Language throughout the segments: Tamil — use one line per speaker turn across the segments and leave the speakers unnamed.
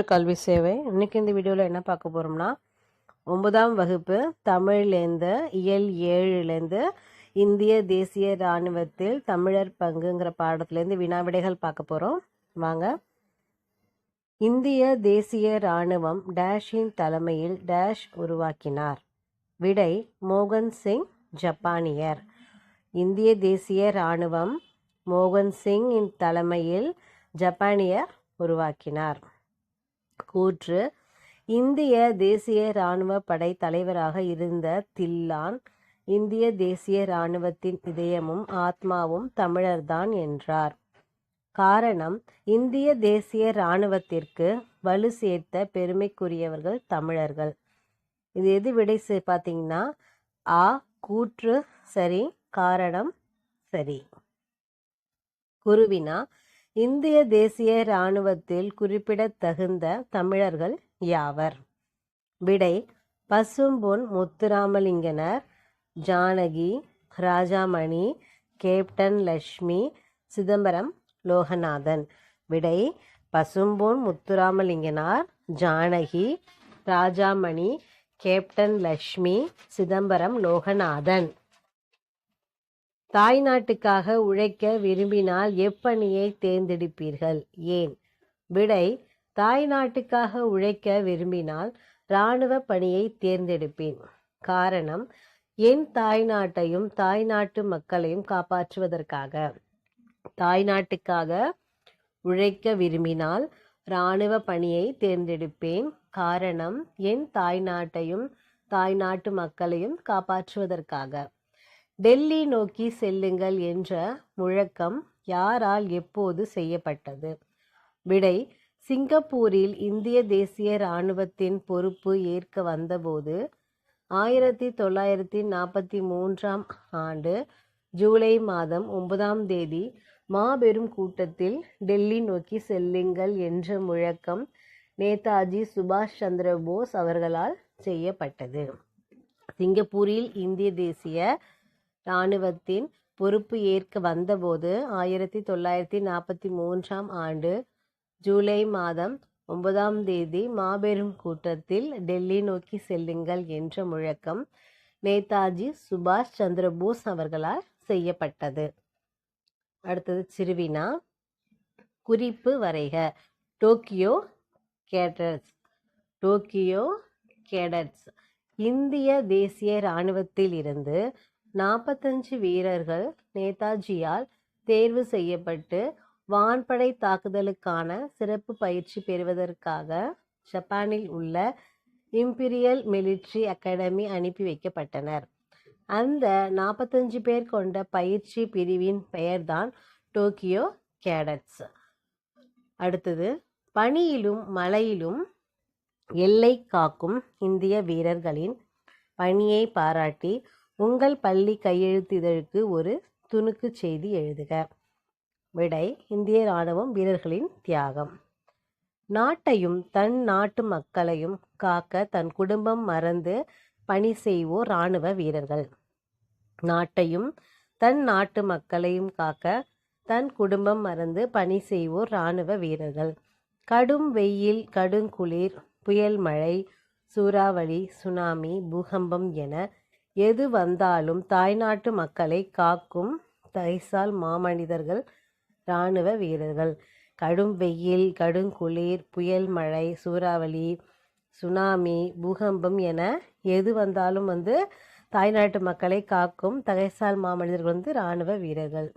டு கல்வி சேவை. இன்னைக்கு இந்த வீடியோவில் என்ன பார்க்க போகிறோம்னா ஒன்பதாம் வகுப்பு தமிழ்லேருந்து இயல் ஏழுலேருந்து இந்திய தேசிய இராணுவத்தில் தமிழர் பங்குங்கிற பாடத்துலேருந்து வினாவிடைகள் பார்க்க போகிறோம் வாங்க. இந்திய தேசிய இராணுவம் டேஷின் தலைமையில் டேஷ் உருவாக்கினார். விடை மோகன் சிங் ஜப்பானியர். இந்திய தேசிய இராணுவம் மோகன் சிங்கின் தலைமையில் ஜப்பானியர் உருவாக்கினார். கூற்று. இந்திய தேசிய இராணுவ படை தலைவராக இருந்த தில்லான் இந்திய தேசிய இராணுவத்தின் இதயமும் ஆத்மாவும் தமிழர்தான் என்றார். காரணம் இந்திய தேசிய இராணுவத்திற்கு வலு சேர்த்த பெருமைக்குரியவர்கள் தமிழர்கள். இது எது விடை பார்த்தீங்கன்னா ஆ கூற்று சரி காரணம் சரி. குருவினா இந்திய தேசிய இராணுவத்தில் குறிப்பிடத்தகுந்த தமிழர்கள் யாவர்? விடை பசும்பொன் முத்துராமலிங்கனர் ஜானகி ராஜாமணி கேப்டன் லட்சுமி சிதம்பரம் லோகநாதன். விடை பசும்பொன் முத்துராமலிங்கனார் ஜானகி ராஜாமணி கேப்டன் லட்சுமி சிதம்பரம் லோகநாதன். தாய்நாட்டுக்காக உழைக்க விரும்பினால் எப்பணியை தேர்ந்தெடுப்பீர்கள்? ஏன்? விடை தாய்நாட்டுக்காக உழைக்க விரும்பினால் இராணுவ பணியை தேர்ந்தெடுப்பேன். காரணம் என் தாய்நாட்டையும் தாய்நாட்டு மக்களையும் காப்பாற்றுவதற்காக. தாய்நாட்டுக்காக உழைக்க விரும்பினால் இராணுவ பணியை தேர்ந்தெடுப்பேன். காரணம் என் தாய்நாட்டையும் தாய்நாட்டு மக்களையும் காப்பாற்றுவதற்காக. டெல்லி நோக்கி செல்லுங்கள் என்ற முழக்கம் யாரால் எப்போது செய்யப்பட்டது? விடை சிங்கப்பூரில் இந்திய தேசிய இராணுவத்தின் பொறுப்பு ஏற்க வந்தபோது ஆயிரத்தி தொள்ளாயிரத்தி நாற்பத்தி மூன்றாம் ஆண்டு ஜூலை மாதம் ஒன்பதாம் தேதி மாபெரும் கூட்டத்தில் டெல்லி நோக்கி செல்லுங்கள் என்ற முழக்கம் நேதாஜி சுபாஷ் சந்திர போஸ் அவர்களால் செய்யப்பட்டது. சிங்கப்பூரில் இந்திய தேசிய இராணுவத்தின் பொறுப்பு ஏற்க வந்தபோது ஆயிரத்தி தொள்ளாயிரத்தி நாற்பத்தி மூன்றாம் ஆண்டு ஜூலை மாதம் ஒன்பதாம் தேதி மாபெரும் கூட்டத்தில் டெல்லி நோக்கி செல்லுங்கள் என்ற முழக்கம் நேதாஜி சுபாஷ் சந்திர போஸ் அவர்களால் செய்யப்பட்டது. அடுத்தது சிறுவினா. குறிப்பு வரைக. Tokyo cadets. Tokyo cadets. இந்திய தேசிய இராணுவத்தில் இருந்து நாற்பத்தஞ்சு வீரர்கள் நேதாஜியால் தேர்வு செய்யப்பட்டு வான்படை தாக்குதலுக்கான சிறப்பு பயிற்சி பெறுவதற்காக ஜப்பானில் உள்ள இம்பீரியல் மிலிட்ரி அகாடமி அனுப்பி வைக்கப்பட்டனர். அந்த நாற்பத்தஞ்சு பேர் கொண்ட பயிற்சி பிரிவின் பெயர்தான் டோக்கியோ கேடட்ஸ். அடுத்தது பனியிலும் மலையிலும் எல்லை காக்கும் இந்திய வீரர்களின் பணியை பாராட்டி உங்கள் பள்ளி கையெழுத்திதழுக்கு ஒரு துணுக்கு செய்தி எழுதுக. விடை இந்திய இராணுவம் வீரர்களின் தியாகம். நாட்டையும் தன் நாட்டு மக்களையும் காக்க தன் குடும்பம் மறந்து பணி செய்வோர் இராணுவ வீரர்கள். நாட்டையும் தன் நாட்டு மக்களையும் காக்க தன் குடும்பம் மறந்து பணி செய்வோர் இராணுவ வீரர்கள். கடும் வெயில் கடுங்குளிர் புயல் மழை சூறாவளி சுனாமி பூகம்பம் என எது வந்தாலும் தாய்நாட்டு மக்களை காக்கும் தைசால் மாமனிதர்கள் இராணுவ வீரர்கள். கடும் வெயில் கடுங்குளிர் புயல் மழை சூறாவளி சுனாமி பூகம்பம் என எது வந்தாலும் வந்து தாய்நாட்டு மக்களை காக்கும் தகைசால் மாமனிதர்கள் வந்து இராணுவ வீரர்கள்.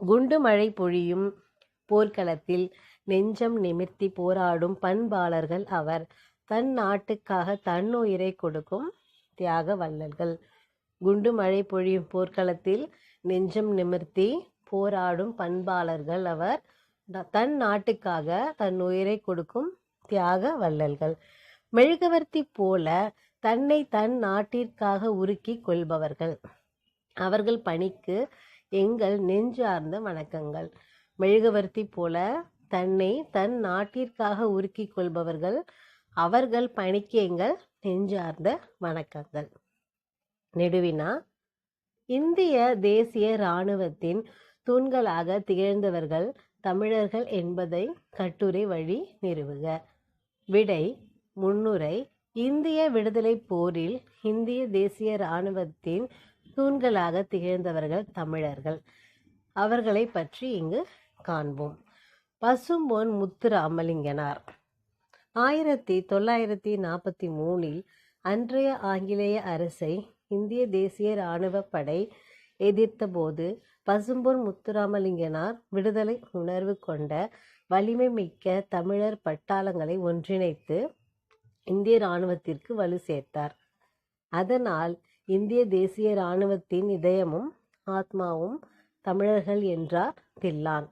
குண்டு மழை பொழியும் போர்க்களத்தில் நெஞ்சம் நிமிர்த்தி போராடும் பண்பாளர்கள் அவர். தன் நாட்டுக்காக தன்னுயிரை கொடுக்கும் தியாக வள்ளல்கள். குண்டு மழை பொழியும் போர்க்களத்தில் நெஞ்சம் நிமிர்த்தி போராடும் பண்பாளர்கள் அவர். தன் நாட்டுக்காக தன் உயிரை கொடுக்கும் தியாக வள்ளல்கள். மெழுகுவர்த்தி போல தன்னை தன் நாட்டிற்காக உருக்கி கொள்பவர்கள். அவர்கள் பணிக்கு எங்கள் நெஞ்சார்ந்த வணக்கங்கள். மெழுகுவர்த்தி போல தன்னை தன் நாட்டிற்காக உருக்கி கொள்பவர்கள். அவர்கள் பணிக்கு எங்கள் நெஞ்சார்ந்த வணக்கங்கள். நெடுவினா இந்திய தேசிய இராணுவத்தின் தூண்களாக திகழ்ந்தவர்கள் தமிழர்கள் என்பதை கட்டுரை வழி நிறுவுக. விடை முன்னுரை இந்திய விடுதலைப் போரில் இந்திய தேசிய இராணுவத்தின் தூண்களாக திகழ்ந்தவர்கள் தமிழர்கள். அவர்களை பற்றி இங்கு காண்போம். பசும்பொன் முத்துராமலிங்கனார். ஆயிரத்தி தொள்ளாயிரத்தி நாற்பத்தி மூணில் அன்றைய ஆங்கிலேய அரசை இந்திய தேசிய இராணுவ படை எதிர்த்தபோது பசும்பொன் முத்துராமலிங்கனார் விடுதலை உணர்வு கொண்ட வலிமை மிக்க தமிழர் பட்டாளங்களை ஒன்றிணைத்து இந்திய இராணுவத்திற்கு வலு சேர்த்தார். அதனால் இந்திய தேசிய இராணுவத்தின் இதயமும் ஆத்மாவும் தமிழர்கள் என்றார் தில்லான்.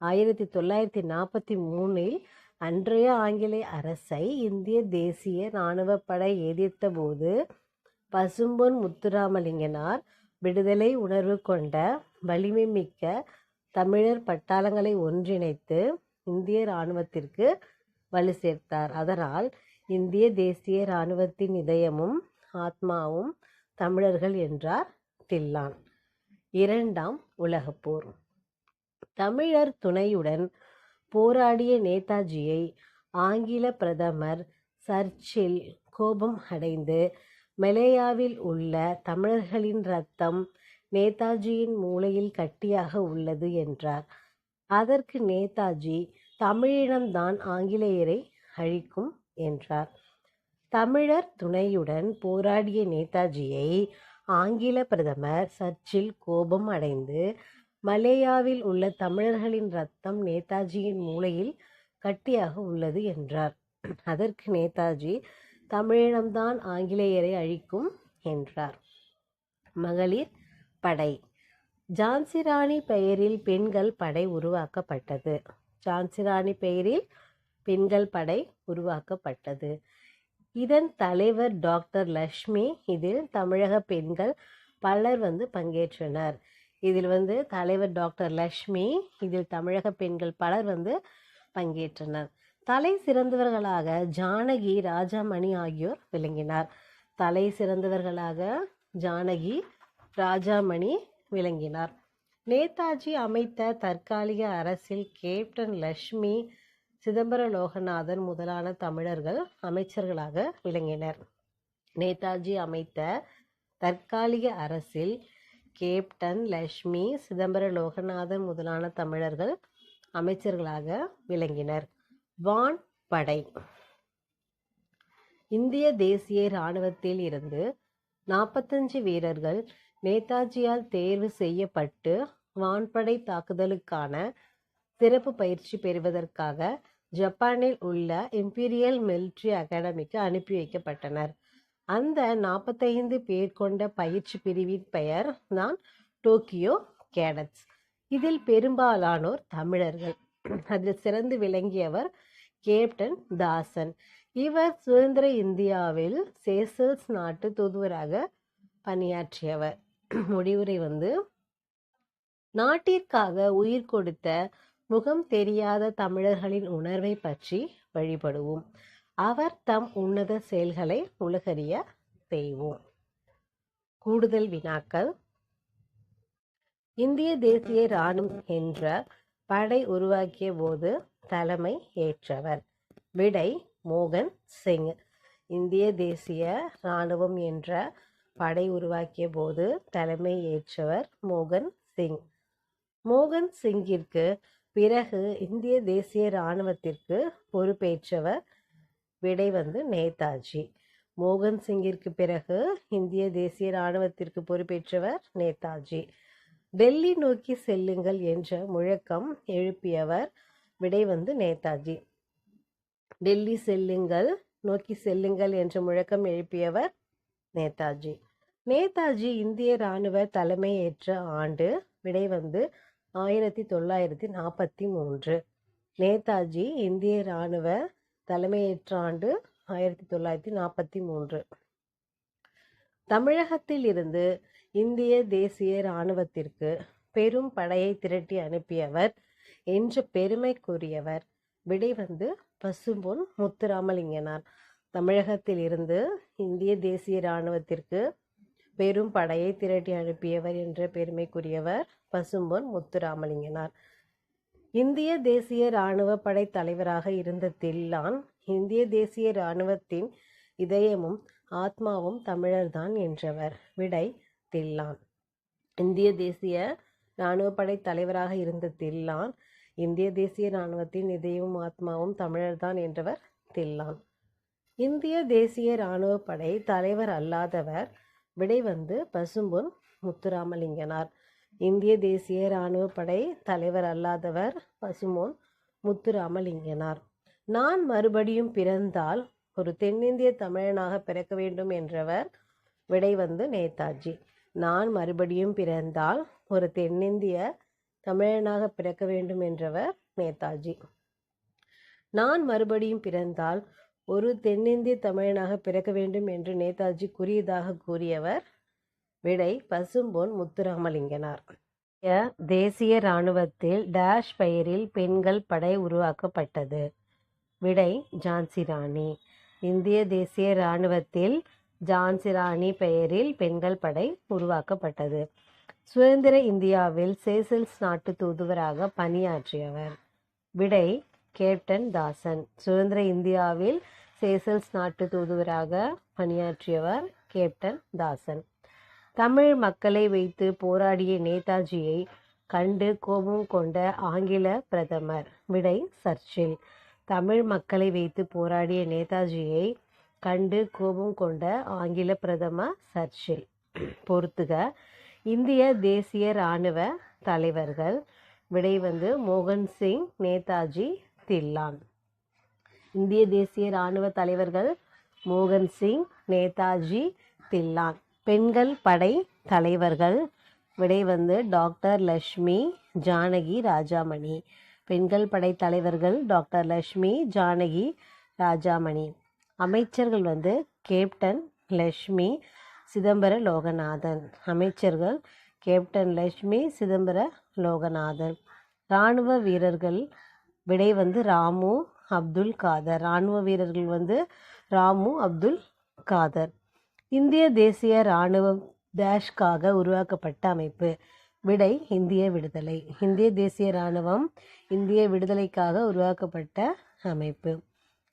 ஆயிரத்தி தொள்ளாயிரத்தி நாற்பத்தி மூணில் அன்றைய ஆங்கிலேய அரசை இந்திய தேசிய இராணுவ படை எதிர்த்தபோது பசும்பொன் முத்துராமலிங்கனார் விடுதலை உணர்வு கொண்ட வலிமை மிக்க தமிழர் பட்டாளங்களை ஒன்றிணைத்து இந்திய இராணுவத்திற்கு வலு சேர்த்தார். அதனால் இந்திய தேசிய இராணுவத்தின் இதயமும் ஆத்மாவும் தமிழர்கள் என்றார் தில்லான். இரண்டாம் உலகப்போர் தமிழர் துணையுடன் போராடிய நேதாஜியை ஆங்கில பிரதமர் சர்ச்சில் கோபம் அடைந்து மலேயாவில் உள்ள தமிழர்களின் ரத்தம் நேதாஜியின் மூளையில் கட்டியாக உள்ளது என்றார். அதற்கு நேதாஜி தமிழினம்தான் ஆங்கிலேயரை அழிக்கும் என்றார். தமிழர் துணையுடன் போராடிய நேதாஜியை ஆங்கில பிரதமர் சர்ச்சில் கோபம் அடைந்து மலேயாவில் உள்ள தமிழர்களின் ரத்தம் நேதாஜியின் மூளையில் கட்டியாக உள்ளது என்றார். அதற்கு நேதாஜி தமிழினம்தான் ஆங்கிலேயரை அழிக்கும் என்றார். மகளிர் படை. ஜான்சிராணி பெயரில் பெண்கள் படை உருவாக்கப்பட்டது. ஜான்சிராணி பெயரில் பெண்கள் படை உருவாக்கப்பட்டது. இதன் தலைவர் டாக்டர் லக்ஷ்மி இதில் தமிழக பெண்கள் பலர் வந்து பங்கேற்றனர். இதில் வந்து தலைவர் டாக்டர் லக்ஷ்மி இதில் தமிழக பெண்கள் பலர் வந்து பங்கேற்றனர். தலை சிறந்தவர்களாக ஜானகி ராஜாமணி ஆகியோர் விளங்கினார். தலை சிறந்தவர்களாக ஜானகி ராஜாமணி விளங்கினார். நேதாஜி அமைத்த தற்காலிக அரசில் கேப்டன் லக்ஷ்மி சிதம்பர லோகநாதன் முதலான தமிழர்கள் அமைச்சர்களாக விளங்கினர். நேதாஜி அமைத்த தற்காலிக அரசில் கேப்டன் லக்ஷ்மி சிதம்பர லோகநாதன் முதலான தமிழர்கள் அமைச்சர்களாக விளங்கினர். வான் படை. இந்திய தேசிய இராணுவத்தில் இருந்து நாற்பத்தஞ்சு வீரர்கள் நேதாஜியால் தேர்வு செய்யப்பட்டு வான்படை தாக்குதலுக்கான சிறப்பு பயிற்சி பெறுவதற்காக ஜப்பானில் உள்ள இம்பீரியல் மிலிட்ரி அகாடமிக்கு அனுப்பி வைக்கப்பட்டனர். அந்த நாற்பத்தைந்து பேர் கொண்ட பயிற்சி பிரிவின் பெயர் தான் டோக்கியோ கேடட்ஸ். இதில் பெரும்பாலானோர் தமிழர்கள். அதில் சிறந்து விளங்கியவர் கேப்டன் தாசன். இவர் சுதந்திர இந்தியாவில் சேசல்ஸ் நாட்டு தூதுவராக பணியாற்றியவர். முடிவுரை வந்து நாட்டிற்காக உயிர் கொடுத்த முகம் தெரியாத தமிழர்களின் உணர்வை பற்றி வழிபடுவோம். அவர் தம் உன்னத செயல்களை உலகறிய செய்வோம். கூடுதல் வினாக்கள். இந்திய தேசிய இராணுவம் என்ற படை உருவாக்கிய போது தலைமை ஏற்றவர். விடை மோகன் சிங். இந்திய தேசிய இராணுவம் என்ற படை உருவாக்கிய போது தலைமை ஏற்றவர் மோகன் சிங். மோகன் சிங்கிற்கு பிறகு இந்திய தேசிய இராணுவத்திற்கு பொறுப்பேற்றவர் விடை வந்து நேதாஜி. மோகன் சிங்கிற்கு பிறகு இந்திய தேசிய இராணுவத்திற்கு பொறுப்பேற்றவர் நேதாஜி. டெல்லி நோக்கி செல்லுங்கள் என்ற முழக்கம் எழுப்பியவர் விடை வந்து நேதாஜி. டெல்லி செல்லுங்கள் நோக்கி செல்லுங்கள் என்ற முழக்கம் எழுப்பியவர் நேதாஜி. நேதாஜி இந்திய இராணுவ தலைமையேற்ற ஆண்டு விடை வந்து ஆயிரத்தி தொள்ளாயிரத்தி நாற்பத்தி மூன்று. நேதாஜி இந்திய இராணுவ தலைமையேற்ற ஆண்டு ஆயிரத்தி தொள்ளாயிரத்தி நாற்பத்தி மூன்று. தமிழகத்தில் இருந்து இந்திய தேசிய இராணுவத்திற்கு பெரும் படையை திரட்டி அனுப்பியவர் என்ற பெருமைக்குரியவர் விடை வந்து பசும்பொன் முத்துராமலிங்கனார். தமிழகத்தில் இருந்து இந்திய தேசிய இராணுவத்திற்கு பெரும் படையை திரட்டி அனுப்பியவர் என்ற பெருமைக்குரியவர் பசும்பொன் முத்துராமலிங்கனார். இந்திய தேசிய இராணுவ படை தலைவராக இருந்த தில்லான் இந்திய தேசிய இராணுவத்தின் இதயமும் ஆத்மாவும் தமிழர்தான் என்றவர். விடை தில்லான். இந்திய தேசிய இராணுவப்படை தலைவராக இருந்த தில்லான் இந்திய தேசிய இராணுவத்தின் இதயமும் ஆத்மாவும் தமிழர்தான் என்றவர் தில்லான். இந்திய தேசிய இராணுவப்படை தலைவர் அல்லாதவர் விடை வந்து பசும்பொன் முத்துராமலிங்கனார். இந்திய தேசிய இராணுவப்படை தலைவர் அல்லாதவர் பசுமோன் முத்துராமலிங்கனார். நான் மறுபடியும் பிறந்தால் ஒரு தென்னிந்திய தமிழனாக பிறக்க வேண்டும் என்றவர் விடை வந்து நேதாஜி. நான் மறுபடியும் பிறந்தால் ஒரு தென்னிந்திய தமிழனாக பிறக்க வேண்டும் என்றவர் நேதாஜி. நான் மறுபடியும் பிறந்தால் ஒரு தென்னிந்திய தமிழனாக பிறக்க வேண்டும் என்று நேதாஜி கூறியதாக கூறியவர் விடை பசும்பொன் முத்துராமலிங்கனார். தேசிய இராணுவத்தில் டேஷ் பெயரில் பெண்கள் படை உருவாக்கப்பட்டது. விடை ஜான்சி ராணி. இந்திய தேசிய இராணுவத்தில் ஜான்சி ராணி பெயரில் பெண்கள் படை உருவாக்கப்பட்டது. சுதந்திர இந்தியாவில் சேசல்ஸ் நாட்டு தூதுவராக பணியாற்றியவர். விடை கேப்டன் தாசன். சுதந்திர இந்தியாவில் சேசல்ஸ் நாட்டு தூதுவராக பணியாற்றியவர் கேப்டன் தாசன். தமிழ் மக்களை வைத்து போராடிய நேதாஜியை கண்டு கோபம் கொண்ட ஆங்கில பிரதமர் விடை சர்ச்சில். தமிழ் மக்களை வைத்து போராடிய நேதாஜியை கண்டு கோபம் கொண்ட ஆங்கில பிரதமர் சர்ச்சில். பொறுத்துக இந்திய தேசிய இராணுவ தலைவர்கள் விடை வந்து மோகன் சிங் நேதாஜி தில்லான். இந்திய தேசிய இராணுவ தலைவர்கள் மோகன் சிங் நேதாஜி தில்லான். பெண்கள் படை தலைவர்கள். விடை வந்து டாக்டர் லக்ஷ்மி ஜானகி ராஜாமணி. பெண்கள் படை தலைவர்கள் டாக்டர் லக்ஷ்மி ஜானகி ராஜாமணி. அமைச்சர்கள் வந்து கேப்டன் லக்ஷ்மி சிதம்பர லோகநாதன். அமைச்சர்கள் கேப்டன் லக்ஷ்மி சிதம்பர லோகநாதன். இராணுவ வீரர்கள் விடை வந்து ராமு அப்துல் காதர். இராணுவ வீரர்கள் வந்து ராமு அப்துல் காதர். இந்திய தேசிய இராணுவம் டேஷ்காக உருவாக்கப்பட்ட அமைப்பு. விடை இந்திய விடுதலை. இந்திய தேசிய இராணுவம் இந்திய விடுதலைக்காக உருவாக்கப்பட்ட அமைப்பு.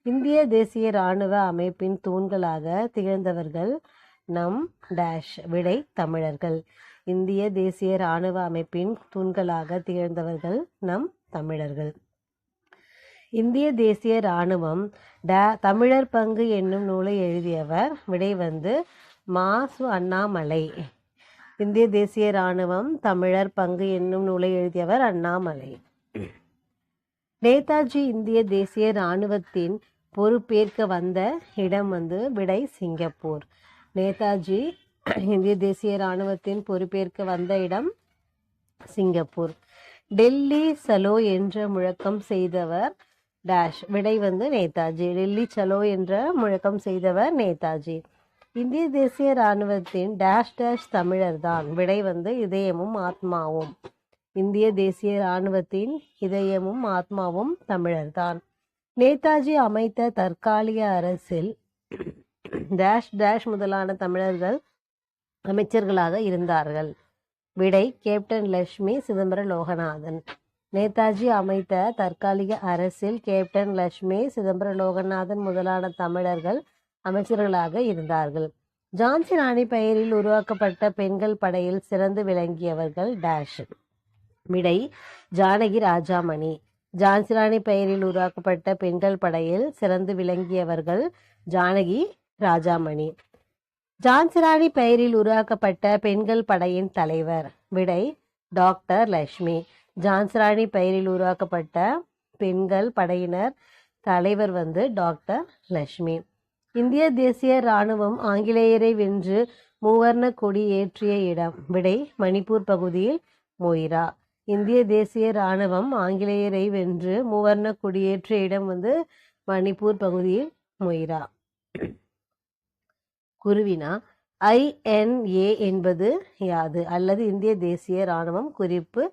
இந்திய தேசிய இராணுவ அமைப்பின் தூண்களாக திகழ்ந்தவர்கள் நம் டேஷ். விடை தமிழர்கள். இந்திய தேசிய இராணுவ அமைப்பின் தூண்களாக திகழ்ந்தவர்கள் நம் தமிழர்கள். இந்திய தேசிய இராணுவம் ட தமிழர் பங்கு என்னும் நூலை எழுதியவர் விடை வந்து மாசு அண்ணாமலை. இந்திய தேசிய இராணுவம் தமிழர் பங்கு என்னும் நூலை எழுதியவர் அண்ணாமலை. நேதாஜி இந்திய தேசிய இராணுவத்தின் பொறுப்பேற்க வந்த இடம் வந்து விடை சிங்கப்பூர். நேதாஜி இந்திய தேசிய இராணுவத்தின் பொறுப்பேற்க வந்த இடம் சிங்கப்பூர். டெல்லி சலோ என்ற முழக்கம் செய்தவர் டேஷ் விடை வந்து நேதாஜி. டெல்லி சலோ என்ற முழக்கம் செய்தவர் நேதாஜி. இந்திய தேசிய இராணுவத்தின் டேஷ் டேஷ் தமிழர் தான் விடை வந்து இதயமும் ஆத்மாவும். இந்திய தேசிய இராணுவத்தின் இதயமும் ஆத்மாவும் தமிழர்தான். நேதாஜி அமைத்த தற்காலிக அரசில் டேஷ் டேஷ் முதலான தமிழர்கள் அமைச்சர்களாக இருந்தார்கள். விடை கேப்டன் லட்சுமி சிதம்பர லோகநாதன் நேதாஜி அமைத்த தற்காலிக அரசில் கேப்டன் லட்சுமி சிதம்பர லோகநாதன் முதலான தமிழர்கள் அமைச்சர்களாக இருந்தார்கள். ஜான்சி ராணி பெயரில் உருவாக்கப்பட்ட பெண்கள் படையில் சிறந்து விளங்கியவர்கள் டேஷ் விடை ஜானகி ராஜாமணி. ஜான்சி ராணி பெயரில் உருவாக்கப்பட்ட பெண்கள் படையில் சிறந்து விளங்கியவர்கள் ஜானகி ராஜாமணி. ஜான்சிராணி பெயரில் உருவாக்கப்பட்ட பெண்கள் படையின் தலைவர் விடை டாக்டர் லட்சுமி. ஜான்சராணி பெயரில் உருவாக்கப்பட்ட பெண்கள் படையினர் தலைவர் வந்து டாக்டர் லக்ஷ்மி இந்திய தேசிய இராணுவம் ஆங்கிலேயரை வென்று மூவர்ண கொடி ஏற்றிய இடம் விடை மணிப்பூர் பகுதியில் மொய்ரா. இந்திய தேசிய இராணுவம் ஆங்கிலேயரை வென்று மூவர்ண கொடியேற்றிய இடம் வந்து மணிப்பூர் பகுதியில் மொய்ரா. குருவினா ஐஎன்ஏ என்பது யாது அல்லது இந்திய தேசிய இராணுவம் குறிப்பு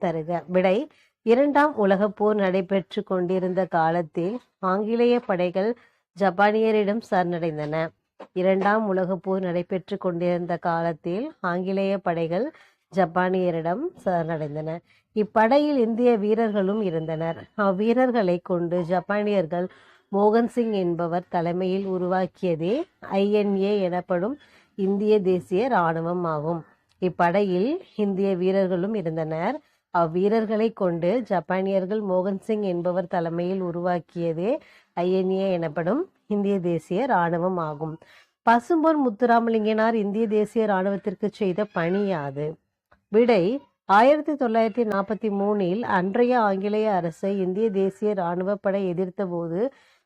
தருக. விடை இரண்டாம் உலகப் போர் நடைபெற்று கொண்டிருந்த காலத்தில் ஆங்கிலேய படைகள் ஜப்பானியரிடம் சரணடைந்தன. இரண்டாம் உலக போர் நடைபெற்று கொண்டிருந்த காலத்தில் ஆங்கிலேய படைகள் ஜப்பானியரிடம் சரணடைந்தன. இப்படையில் இந்திய வீரர்களும் இருந்தனர். அவ்வீரர்களை கொண்டு ஜப்பானியர்கள் மோகன் சிங் என்பவர் தலைமையில் உருவாக்கியதே ஐஎன்ஏ எனப்படும் இந்திய தேசிய இராணுவம் ஆகும். இப்படையில் இந்திய வீரர்களும் இருந்தனர். அவ்வீரர்களை கொண்டு ஜப்பானியர்கள் மோகன் சிங் என்பவர் தலைமையில் உருவாக்கியதே ஐஎன்ஏ எனப்படும் இந்திய தேசிய இராணுவம் ஆகும். பசும்பொன் முத்துராமலிங்கனார் இந்திய தேசிய இராணுவத்திற்கு செய்த பணி யாது? விடை ஆயிரத்தி தொள்ளாயிரத்தி நாற்பத்தி மூணில் அன்றைய ஆங்கிலேய அரசை இந்திய தேசிய இராணுவ படை எதிர்த்த போது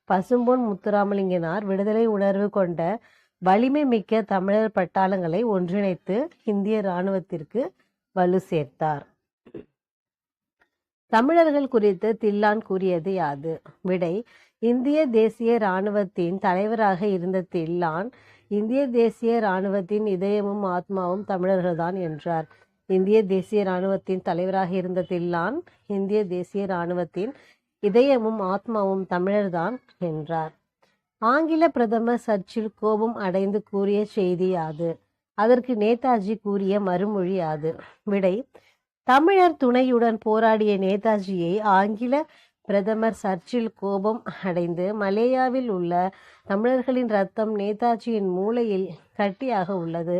பசும்பொன் முத்துராமலிங்கனார் விடுதலை உணர்வு கொண்ட வலிமை மிக்க தமிழர் பட்டாளங்களை ஒன்றிணைத்து இந்திய இராணுவத்திற்கு வலு சேர்த்தார். தமிழர்கள் குறித்து தில்லான் கூறியது யாது? விடை இந்திய தேசிய இராணுவத்தின் தலைவராக இருந்த தில்லான் இந்திய தேசிய இராணுவத்தின் இதயமும் ஆத்மாவும் தமிழர்கள்தான் என்றார். இந்திய தேசிய இராணுவத்தின் தலைவராக இருந்த தில்லான் இந்திய தேசிய இராணுவத்தின் இதயமும் ஆத்மாவும் தமிழர்தான் என்றார். ஆங்கில பிரதமர் சர்ச்சில் கோபம் அடைந்து கூறிய செய்தி யாது? அதற்கு நேதாஜி கூறிய மறுமொழி யாது? விடை தமிழர் துணையுடன் போராடிய நேதாஜியை ஆங்கில பிரதமர் சர்ச்சில் கோபம் அடைந்து மலேயாவில் உள்ள தமிழர்களின் ரத்தம் நேதாஜியின் மூளையில் கட்டியாக உள்ளது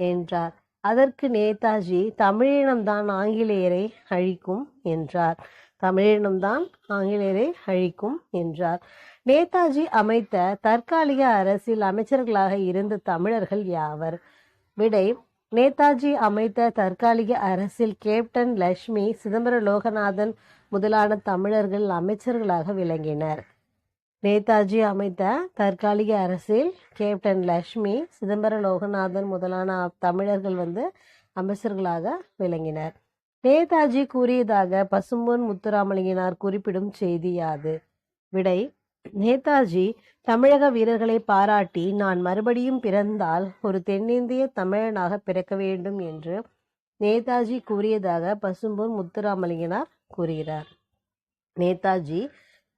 என்றார். அதற்கு நேதாஜி தமிழினம்தான் ஆங்கிலேயரை அழிக்கும் என்றார். தமிழினம்தான் ஆங்கிலேயரை அழிக்கும் என்றார். நேதாஜி அமைத்த தற்காலிக அரசில் அமைச்சர்களாக இருந்த தமிழர்கள் யாவர்? விடை நேதாஜி அமைத்த தற்காலிக அரசில் கேப்டன் லட்சுமி சிதம்பர லோகநாதன் முதலான தமிழர்கள் அமைச்சர்களாக விளங்கினர். நேதாஜி அமைத்த தற்காலிக அரசில் கேப்டன் லட்சுமி சிதம்பர லோகநாதன் முதலான தமிழர்கள் வந்து அமைச்சர்களாக விளங்கினர். நேதாஜி கூறியதாக பசும்பொன் முத்துராமலிங்கனார் குறிப்பிடும் செய்தி யாது. விடை நேதாஜி தமிழக வீரர்களை பாராட்டி நான் மறுபடியும் பிறந்தால் ஒரு தென்னிந்திய தமிழனாக பிறக்க வேண்டும் என்று நேதாஜி கூறியதாக பசும்பூர் முத்துராமலிங்கனார் கூறுகிறார். நேதாஜி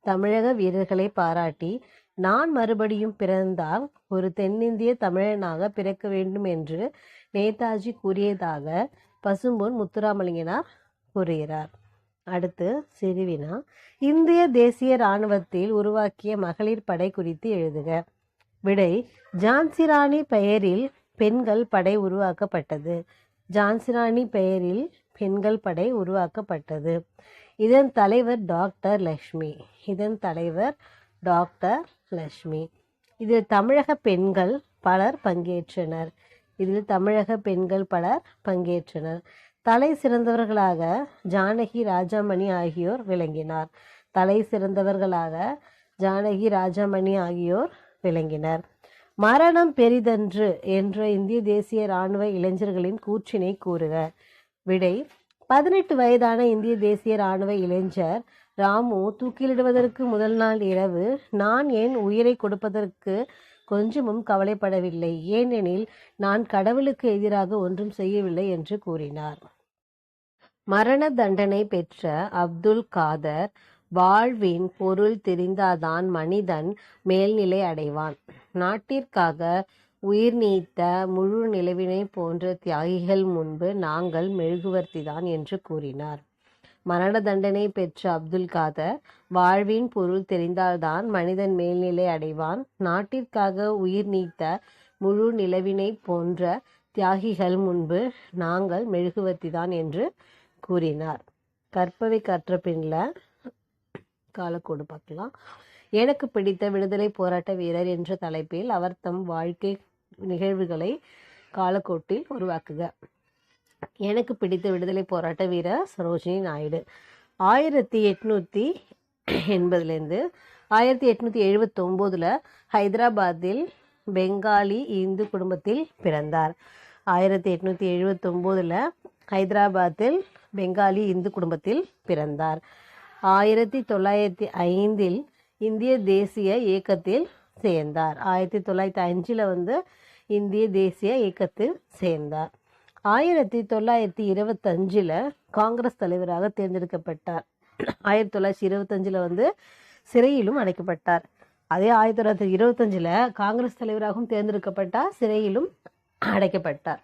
தமிழக வீரர்களை பாராட்டி நான் மறுபடியும் பிறந்தால் ஒரு தென்னிந்திய தமிழனாக பிறக்க வேண்டும் என்று நேதாஜி கூறியதாக பசும்பொன் முத்துராமலிங்கனார் கூறுகிறார். அடுத்து சிறுவினா. இந்திய தேசிய இராணுவத்தில் உருவாக்கிய மகளிர் படை குறித்து எழுதுக. விடை ஜான்சிராணி பெயரில் பெண்கள் படை உருவாக்கப்பட்டது. ஜான்சிராணி பெயரில் பெண்கள் படை உருவாக்கப்பட்டது. இதன் தலைவர் டாக்டர் லக்ஷ்மி. இதன் தலைவர் டாக்டர் லக்ஷ்மி. இதில் தமிழக பெண்கள் பலர் பங்கேற்றனர். இதில் தமிழக பெண்கள் பலர் பங்கேற்றனர். தலை சிறந்தவர்களாக ஜானகி ராஜாமணி ஆகியோர் விளங்கினார். தலை சிறந்தவர்களாக ஜானகி ராஜாமணி ஆகியோர் விளங்கினர். மரணம் பெரிதன்று என்ற இந்திய தேசிய இராணுவ இளைஞர்களின் கூற்றினை கூறுக. விடை பதினெட்டு வயதான இந்திய தேசிய இராணுவ இளைஞர் ராமு தூக்கிலிடுவதற்கு முதல் நாள் இரவு நான் என் உயிரை கொடுப்பதற்கு கொஞ்சமும் கவலைப்படவில்லை? ஏனெனில் நான் கடவுளுக்கு எதிராக ஒன்றும் செய்யவில்லை என்று கூறினார். மரண தண்டனை பெற்ற அப்துல் காதர் வாழ்வின் பொருள் தெரிந்தாதான் மனிதன் மேல்நிலை அடைவான். நாட்டிற்காக உயிர் நீத்த முழு நிலவினை போன்ற தியாகிகள் முன்பு நாங்கள் மெழுகுவர்த்திதான் என்று கூறினார். மரண தண்டனை பெற்ற அப்துல் காதர் வாழ்வின் பொருள் தெரிந்தால்தான் மனிதன் மேல்நிலை அடைவான். நாட்டிற்காக உயிர் நீத்த முழு நிலவினை போன்ற தியாகிகள் முன்பு நாங்கள் மெழுகுவர்த்திதான் என்று கூறினார். கற்பவை கற்ற பின்ல காலக்கோடு பார்க்கலாம். எனக்கு பிடித்த விடுதலை போராட்ட வீரர் என்ற தலைப்பில் அவர் தம் வாழ்க்கை நிகழ்வுகளை காலக்கோட்டில் உருவாக்குக. எனக்கு பிடித்த விடுதலை போராட்ட வீரர் சரோஜினி நாயுடு. ஆயிரத்தி எட்நூற்றி எண்பதுலேருந்து ஆயிரத்தி எட்நூற்றி எழுபத்தொம்போதில் ஹைதராபாத்தில் பெங்காலி இந்து குடும்பத்தில் பிறந்தார். ஆயிரத்தி எட்நூற்றி எழுபத்தொம்போதில் ஹைதராபாத்தில் பெங்காலி இந்து குடும்பத்தில் பிறந்தார். ஆயிரத்தி தொள்ளாயிரத்தி ஐந்தில் இந்திய தேசிய இயக்கத்தில் சேர்ந்தார். ஆயிரத்தி தொள்ளாயிரத்தி அஞ்சில் வந்து இந்திய தேசிய இயக்கத்தில் சேர்ந்தார். ஆயிரத்தி தொள்ளாயிரத்தி இருபத்தஞ்சில் காங்கிரஸ் தலைவராக தேர்ந்தெடுக்கப்பட்டார். ஆயிரத்தி தொள்ளாயிரத்தி இருபத்தஞ்சில் வந்து சிறையிலும் அடைக்கப்பட்டார். அதே ஆயிரத்தி தொள்ளாயிரத்தி இருபத்தஞ்சில் காங்கிரஸ் தலைவராகவும் தேர்ந்தெடுக்கப்பட்டார். சிறையிலும் அடைக்கப்பட்டார்.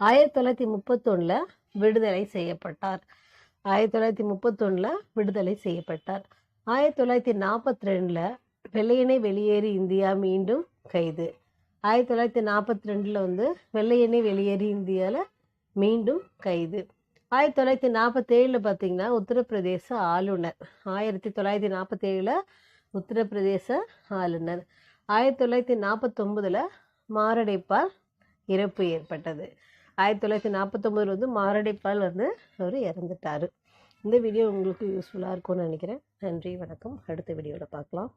ஆயிரத்தி தொள்ளாயிரத்தி முப்பத்தொன்னில் விடுதலை செய்யப்பட்டார். ஆயிரத்தி தொள்ளாயிரத்தி முப்பத்தொன்னில் விடுதலை செய்யப்பட்டார். ஆயிரத்தி தொள்ளாயிரத்தி நாற்பத்தி ரெண்டில் வெள்ளையனே வெளியேறி இந்தியா மீண்டும் கைது. ஆயிரத்தி தொள்ளாயிரத்தி நாற்பத்தி ரெண்டில் வந்து வெள்ளையனே வெளியேறி இந்தியாவில் மீண்டும் கைது. ஆயிரத்தி தொள்ளாயிரத்தி நாற்பத்தேழில் பார்த்தீங்கன்னா உத்தரப்பிரதேச ஆளுநர். ஆயிரத்தி தொள்ளாயிரத்தி நாற்பத்தேழில் உத்தரப்பிரதேச ஆளுநர். ஆயிரத்தி தொள்ளாயிரத்தி நாற்பத்தொம்பதில் மாரடைப்பால் இறப்பு ஏற்பட்டது. ஆயிரத்தி தொள்ளாயிரத்தி நாற்பத்தொம்பதில் வந்து மாரடைப்பால் வந்து அவர் இறந்துட்டார். இந்த வீடியோ உங்களுக்கு யூஸ்ஃபுல்லாக இருக்கும்னு நினைக்கிறேன். நன்றி வணக்கம். அடுத்த வீடியோவில் பார்க்கலாம்.